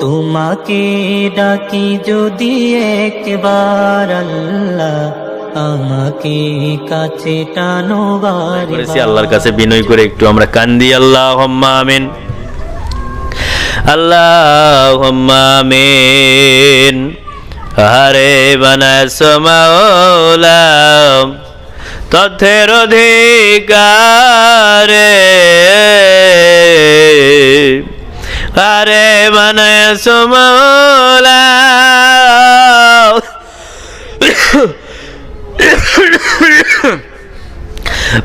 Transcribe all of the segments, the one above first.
তোমাকে ডাকি যদি একবার আল্লাহ আমাকে কাছে টানো করেছি আল্লাহর কাছে বিনয় করে একটু আমরা কান্দি আল্লাহ আমিন। আল্লাহ আমিন। হারে বানাস মাওলা, তথ্যের অধিকারে। বানাস মাওলা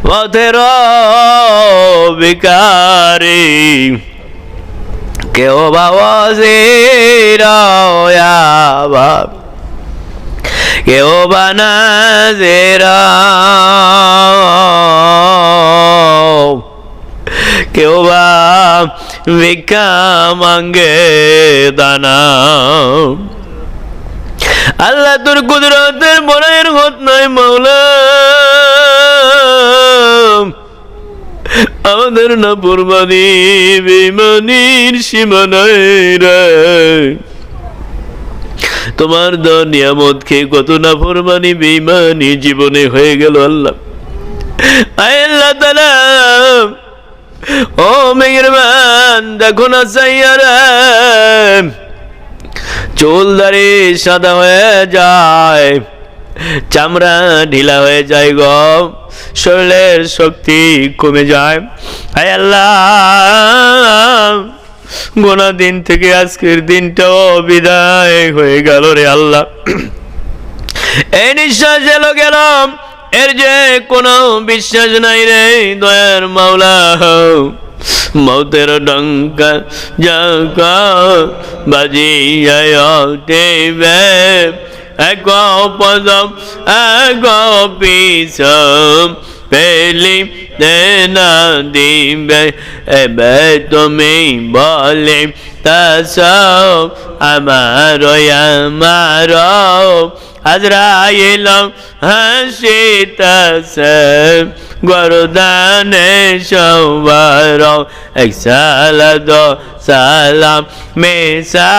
পথের বিকারি কেউ বাবা কেউ বানাজেরা কেউ দানা আল্লাহ তোর কুদরতের বড়ের হত নয় মৌলা আমাদের না পূর্বানি বেমানির সীমানায় তোমার দ নিয়ামত খেয়ে কত না ফরমানি বেমানি জীবনে হয়ে গেল আল্লাহ আল্লাহ তালা ও মেঘরমান দেখো না সাইয়ারা। চুল দাড়ি সাদা হয়ে যায়, চামড়া ঢিলা হয়ে যায় গ। শরীরের শক্তি কমে যায়। আল্লাহ, গোনা দিন থেকে আজকের দিনটাও বিদায় হয়ে গেল রে আল্লাহ। এই নিঃশ্বাস এলো গেলাম এর যে কোনো বিশ্বাস নাই রে দয়ার মাওলা মৌতের ডঙ্কা জাকা বাজিয়া এক পদম এক পিছম পেলি দেনা দিবে। এবে তুমি বলে তাস আমার আমার আজরাইল হাসিতাছে গরদানে সবার এক সালাদ সালাম মেসা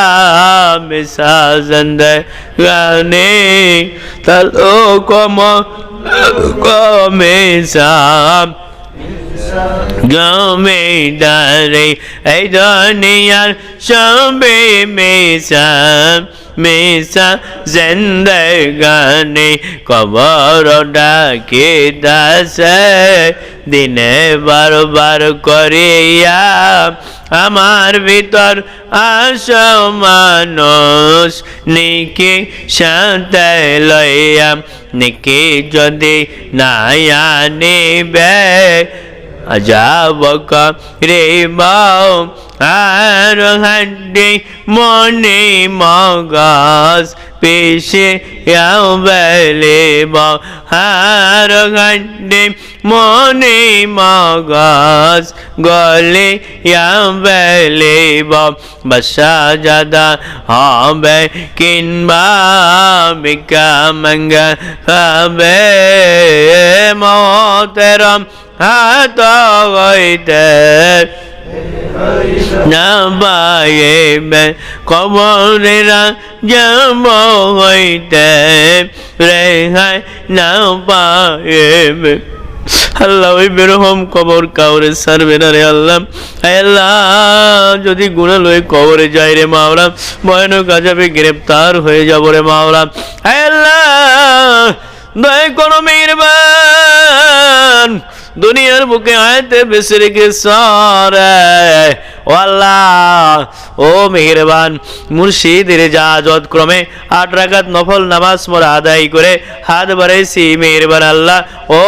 মেসা জন্দে গানে তালো কম কমেসা গমেদারে এই দুনিয়ার সবে মেসা মেসা জিন্দগানি কবর ডাকে দাস দিনে বারবার করিয়া আমার ভিতর আস মানুষ নিকি সাথে লইয়া নিকি যদি নায়া নিবে যাব রে বাও, আর হাড্ডি মনে মগজ পেশে বেলে বাও, আর হাড্ডি মনে মগজ গলে বেলে বাও, বসা জাদা হবে কিংবা বিকা মঙ্গা হবে মতেরম হাত হইতে না পাইবে কবরেরা যাব হইতে রেহাই না পাইবে আল্লাহ, ওই বেরহম কবর কাউরে সারবে না রে আল্লাহ। আল্লাহ, যদি গুণা লয়ে কবরে যাই রে মাওলা, ভয়ানক আজাবে গ্রেপ্তার হয়ে যাব রে হায় আল্লাহ, দয়া করো মেহরবান। দুনিয়ার বুকে আয়তে বেসে রেখে ও মেহেরবান মুর্শিদের জাজত ক্রমে আট রাকাত নফল নামাজ মোরা আদায় করে হাত বাড়াইছি, মেহেরবান আল্লাহ, ও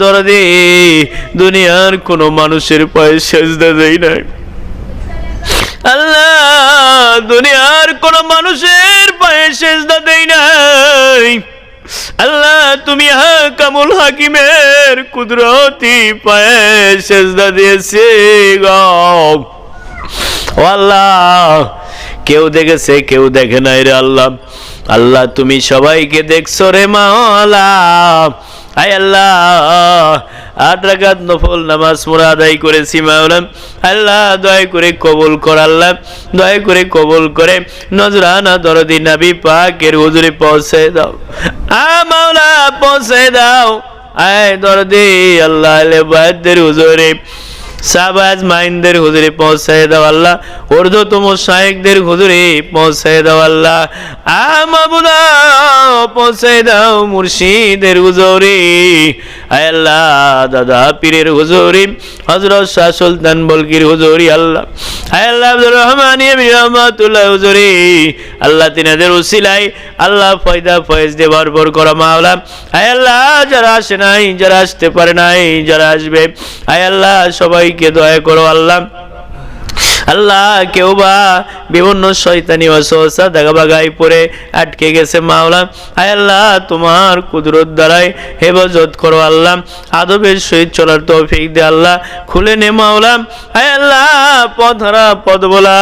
দরদি, দুনিয়ার কোনো মানুষের পায়ে দেই নাই। আল্লাহ, দুনিয়ার কোন মানুষের পায়ে সেজদা দেই নাই। আল্লাহ, তুমি কামুল হাকিমের কুদরতি পায়ে সেজদা দিয়েছে ও আল্লাহ, কেউ দেখেছে, কেউ দেখে নাই রে আল্লাহ। আল্লাহ, তুমি সবাইকে দেখছ রে মাওলা। আয় আল্লাহ, আট রাকাত নফল নামাজ মোরা আদায় করেছি মাওলাম আল্লাহ, দয়া করে কবুল কর আল্লাহ। দয়া করে কবুল করে নজরানা দরদি নাবি পাকের হুজুরে পৌঁছে দাও। আ মাওলা পৌঁছে দাও। আয় দরদি আল্লাহ লেবাদের হুজুরে, সাবাজ মাইনদের হুজুরে পৌঁছায় দাও আল্লাহ। ঊর্ধ্বতম শায়েকদের হুজুরে পৌঁছায় দাও আল্লাহ। আমাবুদা পৌঁছায় দাও মুর্শিদের হুজুরে। আল্লাহ, দাদা পীরের হুজুরি হজরত শাহ সুলতান বলকির হুজুরি, আল্লাহ। আল্লাহ আব্দুর রহমান রহমাতুল্লাহ হুজুরি। আল্লাহ তিনাদের উসিলাই আল্লাহ ফয়দা, ফয়েজ দিয়ে ভরপুর করা মাওলা। আয় আল্লাহ, যারা আসে নাই, যারা আসতে পারে নাই, যারা আসবে, আয় আল্লাহ, সবাইকে দয়া করো আল্লাহ। আল্লাহ কেউ বা বিভিন্ন শয়তানি অসহসা দেখা বাগাই পরে আটকে গেছে মাওলা। আয় আল্লাহ, তোমার কুদরত দ্বারাই হেফাজত করো আল্লাহ। আদবের সহিত চলার তৌফিক দে আল্লাহ। খুলে নে মাওলা। আয় আল্লাহ পথ হারা বলা।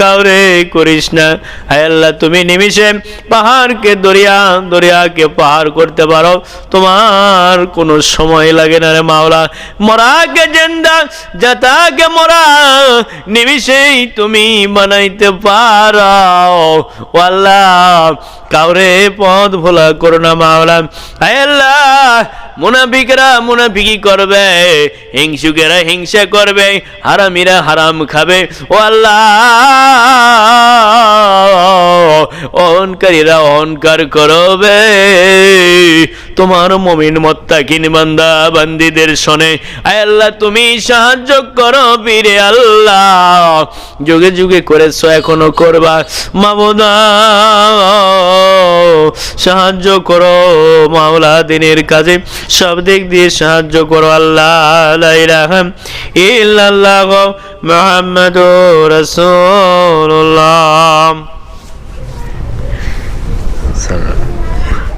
কাউরে করিস না। আল্লাহ, তুমি নিমিষে পাহাড়কে দরিয়া, দরিয়াকে পাহাড় করতে পারো। তোমার কোনো সময় লাগে না রে মাওলা। মরাকে জেন্দা যাতাকে মরা, নিমিষেই তুমি বানাইতে পারো। ও আল্লাহ, কাউরে পথ ভোলা করো না মাওলা। আল্লাহ মুনাফিকরা মুনাফিকি করবে হিংসুকেরা হিংসা করবে হারামিরা হারাম খাবে। ও আল্লাহ অহংকারীরা অহংকার করবে। তোমার মমিন মত্তাকিন বান্দা বান্দিদের শোনে, আয় আল্লাহ তুমি সাহায্য করো বীরে আল্লাহ। যুগে যুগে করেছ, এখনও করবা। মামুদা সাহায্য করো মাওলা দিনের কাজে। সব দিক দিয়ে সাহায্য করো আল্লাহ ইল্লাল্লাহ মুহাম্মাদুর রাসূলুল্লাহ।